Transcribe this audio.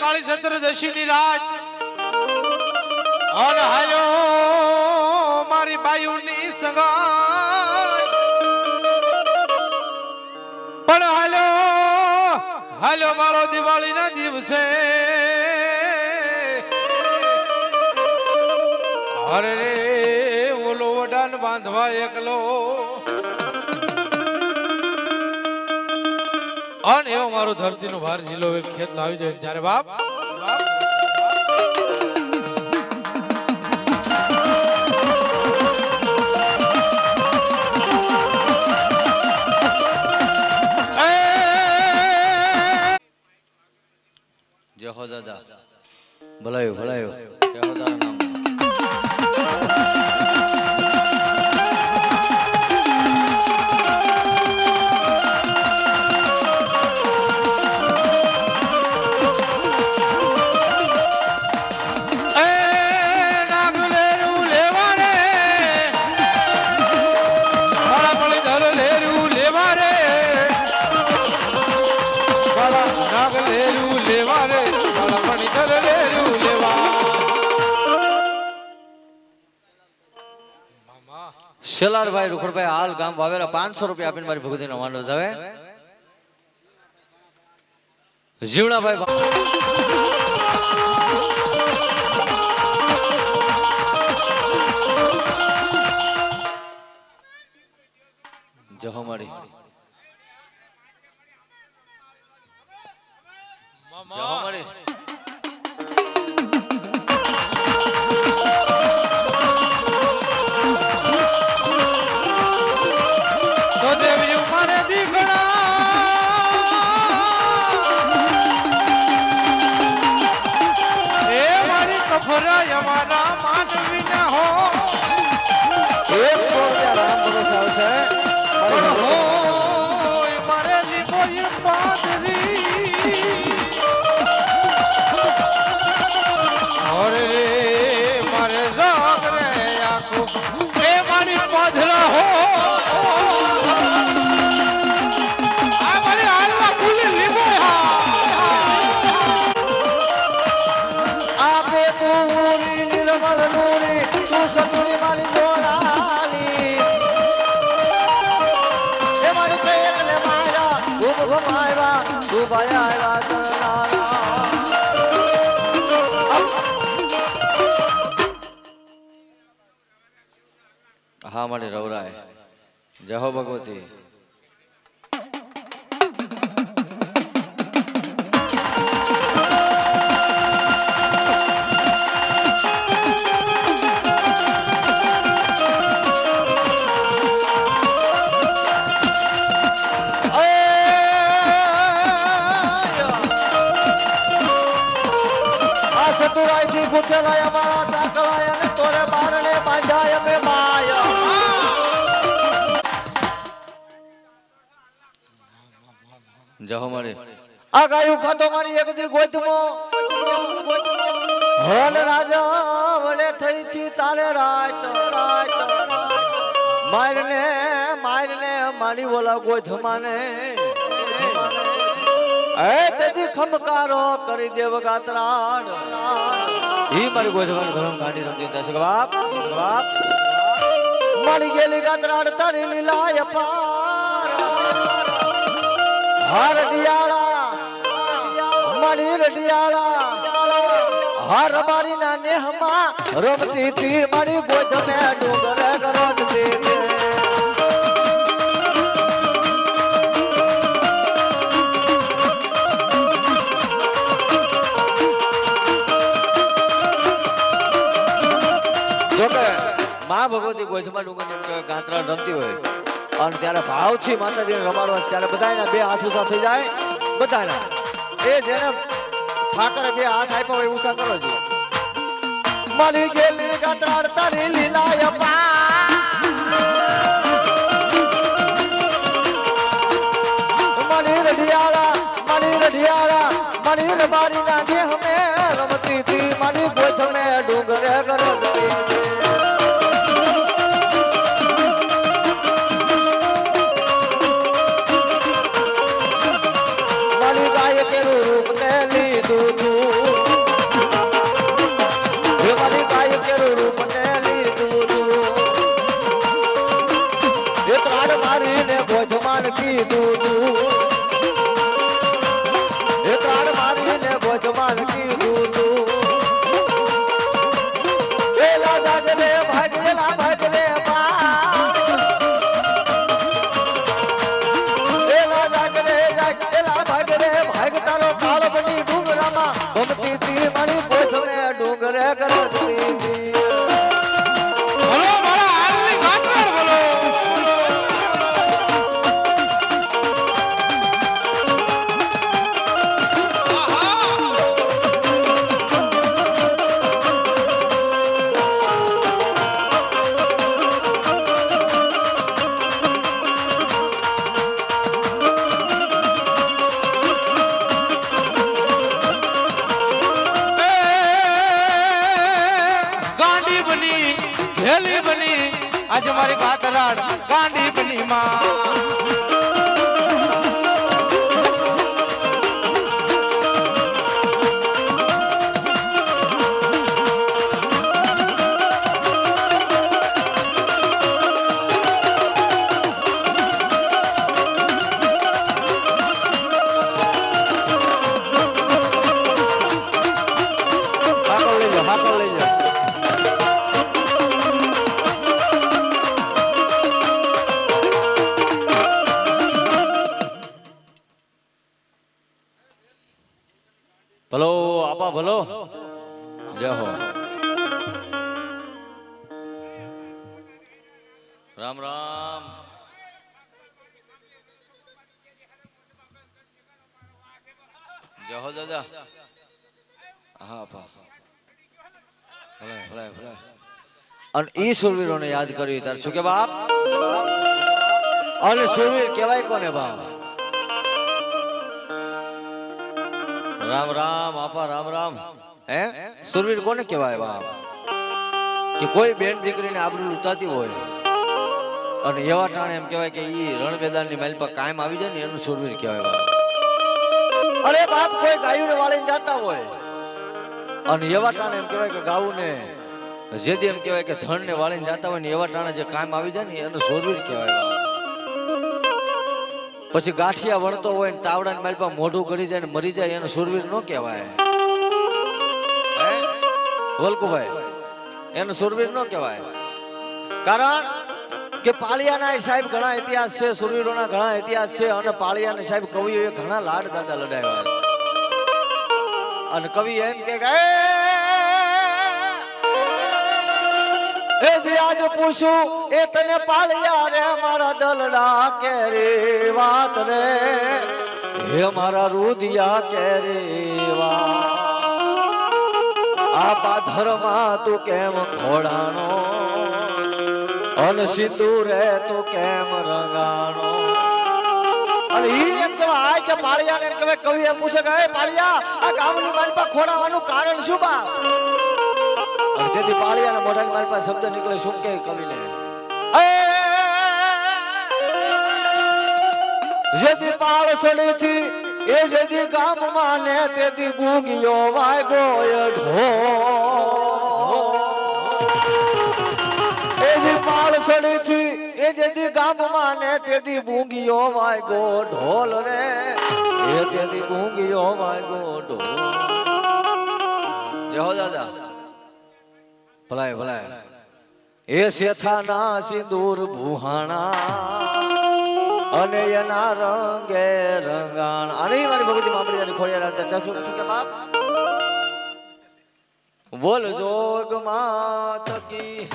કાળી સત્રદશી ની રાત. અન હાલો, મારી બાયુની સગાઈ. પણ હાલો હાલો, મારો દિવાળી ના દિવસે. અરે ઓલો વડાન બાંધવા એકલો અન એવો મારો ધરતીનો ભાર જિલ્લો ખેત લાવી દે ત્યારે બાપ શેલારભાઈ રૂખડભાઈ હાલ ગામ વાવેલા પાંચસો રૂપિયા આપીને મારી ભગવતીનો માંડો હવે જીવણાભાઈ જહો મારી. અમારા માનવી ના તું ભયા ચરણારા હા મારી રવરાય. જહો ભગવતી. ગુઠેલાય અમારા સાંકળાય અને તોરે બારણે બાંધાય અમે માયા. જહો મારી. આ ગાયું ખાતો મારી એક દી ગોતમો હન રાજા વડે થઈ થી તારે રાત રાત મારને મારને મારી ઓલા ગોથમાને એ તેજી ખમકારો કરી દેવ ગાત્રાડ. ઈ મારી ગોથમાની ધરમ ગાડી રમતી દશ બાપ બાપ મળી ગયેલી ગાત્રાડ તારી લીલાય પાર. હર ડિયાળા મળી રડિયાળા હર મારી ના નેહમાં રમતી થી મારી ગોદ મે ડુંગર એમ ગાંતરા રમતી હોય. અને ત્યારે ભાવથી માતાજીને રમાડવા ત્યારે બધાયના બે હાથ ઊંચા થઈ જાય, બધાના. એ જેને ઠાકરે બે હાથ આપ્યા હોય, ઊંચા કરો છો મળી ગયેલી ગાંતરા તારી લીલા મણી રઢિયાળા મણી રઢિયાળા મણી રબારી ના દેહ મે રમતી તી મણી ગોઠ મેં ડુંગરે ગરજતી મારીને ભોજમાન કીધું તું. Mama. ભલો, આપા ભલો. જય હો. રામ રામ. જય હો, દાદા. હા, પા. ભલે ભલે ભલે. અને ઈ સુરવીરોને યાદ કર્યું ત્યારે શું કે બાપ? અને સુરવીર કહેવાય કોને બાપ? રામ રામ, આપા, રામ રામ. હે? સુરવીર કોને કહેવાય બાપ? કે કોઈ બેન દીકરીને આબરૂ ઉતાતી હોય. અને એવા ટાણે એમ કહેવાય કે ઈ રણ મેદાનની મહેલ પર કાયમ આવી જાય ને એનું સુરવીર કહેવાય બાપ. અરે બાપ, કોઈ ગાયુને વાળીને જાતા હોય. અને એવા ટાણે એમ કહેવાય કે ગાવું ને જેથી એમ કહેવાય કે ધણ ને વાળીને જાતા હોય ને એવા ટાણે જે કાયમ આવી જાય ને એનું સોરવીર કહેવાય બાપ. પછી ગાંઠિયા વણતો હોય ને તાવડા ને મારી મોઢું કરી જાય ને મરી જાય, એને સુરવીર ન કહેવાય. વલ્કુભાઈ, એનું સુરવીર ન કહેવાય. કારણ કે પાળિયાના સાહેબ ઘણા ઇતિહાસ છે સુરવીરોના ઘણા ઇતિહાસ છે, અને પાળિયાના સાહેબ કવિઓએ ઘણા લાડ દાદા લડાવ્યા અને કવિ એમ કે એ આજ પૂછું, એ તને પાળ્યા રે, મારા દલડા કે રે વાત રે? હે મારા રુદિયા કે રે આ પાથરમાં તું કેમ ખોડાણો અને સિંદૂરે તું કેમ રંગાણો? અને ઈ એમ કહેવાય કે પાળિયાને કહેવાય કવિ એમ પૂછે કે, "એ પાળિયા, આ ગામની માલપા ખોડાવાનું કારણ શું બા તેથી પાળિયાના મોઢાની માલપા શબ્દ નીકળે, શું કે કવિને? જેથી પાળ સડીથી એ જેથી ગામમાં ને તેથી ભૂગ્યો વાગ્યો ઢો એ પાળ પાળસણી થી, એ જેથી ગામમાં ને તેથી ભૂગ્યો વાગ્યો ઢોલ રે. એ તેથી ભૂગ્યો વાગ્યો ઢોલ. જય દાદા. ભલાય ભલાય. એ શેથાના સિંદૂર ભૂહાણા અને એના રંગે રંગાણ. અને મારી ભગવતી મામડી ખોડિયા રાતા શું શું કે બાપ? બોલ જોગ માત કી